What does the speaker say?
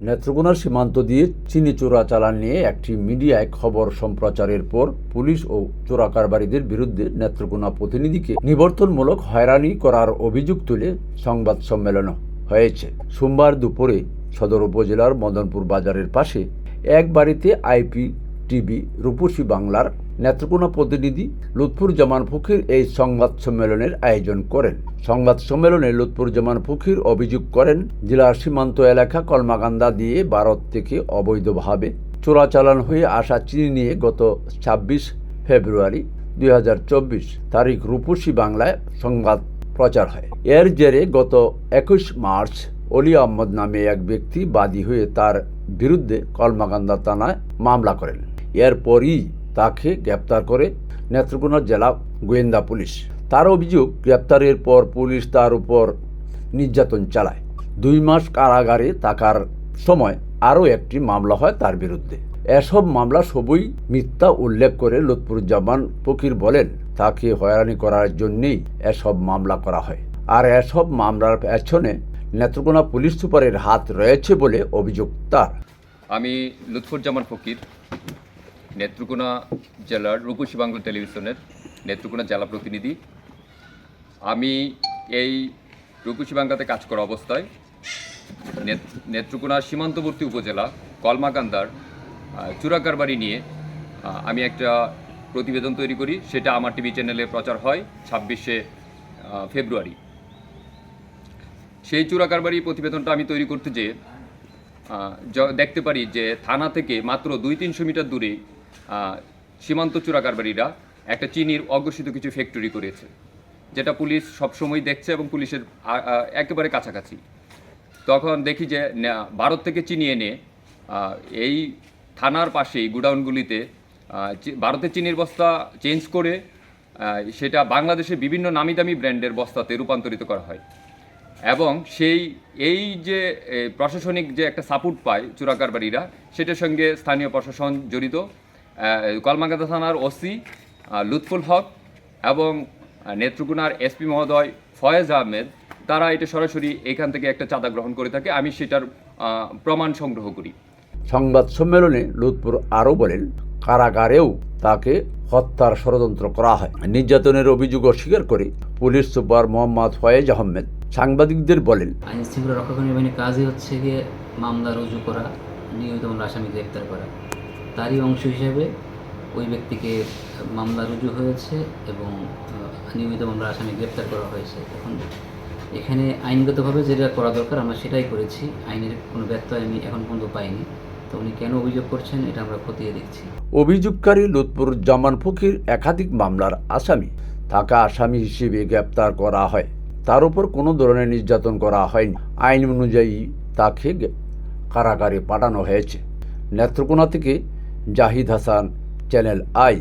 নেত্রকোনার সীমান্ত দিয়ে চিনি চোরাচালান নিয়ে একটি মিডিয়ায় খবর সম্প্রচারের পর পুলিশ ও চোরাকারবারীদের বিরুদ্ধে নেত্রকোনা প্রতিনিধিকে নিবর্তনমূলক হয়রানি করার অভিযোগ তুলে সংবাদ সম্মেলন হয়েছে। সোমবার দুপুরে সদর উপজেলার মদনপুর বাজারের পাশে এক বাড়িতে আইপি টিভি রূপসী বাংলার নেত্রকোনা প্রতিনিধি লুৎফুর জামান ফকির এই সংবাদ সম্মেলনের আয়োজন করেন। সংবাদ সম্মেলনে লুৎফুর জামান ফকির অভিযোগ করেন, জেলার সীমান্ত এলাকা কলমাকান্দা দিয়ে ভারত থেকে অবৈধভাবে চোরাচালান হয়ে আসা চিনি নিয়ে গত ছাব্বিশ ফেব্রুয়ারি দুই হাজার চব্বিশ তারিখ রূপসী বাংলায় সংবাদ প্রচার হয়। এর জেরে গত একুশ মার্চ অলি আহমদ নামে এক ব্যক্তি বাদী হয়ে তার বিরুদ্ধে কলমাকান্দা থানায় মামলা করেন। এরপরই তাকে গ্রেপ্তার করে নেত্রকোনা জেলা গোয়েন্দা পুলিশ। তার অভিযোগ, গ্রেপ্তারের পর পুলিশ তার উপর নির্যাতন চালায়। দুই মাস কারাগারে থাকার সময় আরও একটি মামলা হয় তার বিরুদ্ধে। এসব মামলা সবই মিথ্যা উল্লেখ করে লুৎফুজ্জামান ফকির বলেন, তাকে হয়রানি করার জন্যেই এসব মামলা করা হয়। আর এসব মামলার পেছনে নেত্রকোনা পুলিশ সুপারের হাত রয়েছে বলে অভিযোগ তার। আমি লুৎফুজ্জামান ফকির। নেত্রকোনা জেলার রূপসী বাংলা টেলিভিশনের নেত্রকোনা জেলা প্রতিনিধি। আমি এই রূপসী বাংলাতে কাজ করা অবস্থায় নেত- নেত্রকোনা সীমান্তবর্তী উপজেলা কলমাকান্দার আহ, চুরাকারবাড়ি নিয়ে আমি একটা প্রতিবেদন তৈরি করি। সেটা আমার টিভি চ্যানেলে প্রচার হয় ছাব্বিশে ফেব্রুয়ারি। সেই চোরাকারবারি প্রতিবেদনটা আমি তৈরি করতে যেয়ে য- দেখতে পারি যে থানা থেকে মাত্র দুই তিনশো মিটার দূরে সীমান্ত চোরাকারবারিরা একটা চিনির অঘোষিত কিছু ফ্যাক্টরি করেছে, যেটা পুলিশ সবসময় দেখছে এবং পুলিশের একেবারে কাছাকাছি। তখন দেখি যে ভারত থেকে চিনি এনে এই থানার পাশেই, গুডাউনগুলিতে ভারতের চিনির বস্তা চেঞ্জ করে সেটা বাংলাদেশে বিভিন্ন নামি দামি ব্র্যান্ডের বস্তাতে রূপান্তরিত করা হয়। এবং সেই, এই যে প্রশাসনিক যে একটা সাপোর্ট পায় চোরাকারবারীরা সেটার সঙ্গে স্থানীয় প্রশাসন জড়িত। কলমাকাতা থানার ওসি লুৎফুল হক এবং নেত্রকোনার এসপি মহোদয় ফয়েজ আহমেদ তারা এটা সরাসরি এখান থেকে একটা চাঁদা গ্রহণ করে থাকে। আমি সেটার প্রমাণ সংগ্রহ করি। সংবাদ সম্মেলনে লুৎপুর আরও বলেন কারাগারেও তাকে হত্যার ষড়যন্ত্র করা হয়। নির্যাতনের অভিযোগ অস্বীকার করে পুলিশ সুপার মোহাম্মদ ফয়েজ আহমেদ সাংবাদিকদের বলেন আইন শৃঙ্খলা রক্ষাকারী বাহিনীর কাজই হচ্ছে গিয়ে মামলা রুজু করা নিয়মিত আসামি গ্রেপ্তার করা। তারই অংশ হিসেবে ওই ব্যক্তিকে মামলা রুজু হয়েছে এবং নিয়মিত মামলা আসামি গ্রেপ্তার করা হয়েছে। এখন এখানে আইনগতভাবে যেটা করা দরকার, আমরা সেটাই করেছি। আইনের কোনো ব্যত্যয় আমি এখন পর্যন্ত পাইনি। তো উনি কেন অভিযোগ করছেন, এটা আমরা খতিয়ে দেখছি। অভিযোগকারী লুৎপুর জামান ফকির একাধিক মামলার আসামি। থাকা আসামি হিসেবে গ্রেপ্তার করা হয়। তার উপর কোনো ধরনের নির্যাতন করা হয়নি। আইন অনুযায়ী তাকে কারাগারে পাঠানো হয়েছে। নেত্রকোনা থেকে জাহিদ হাসান চ্যানেল আই।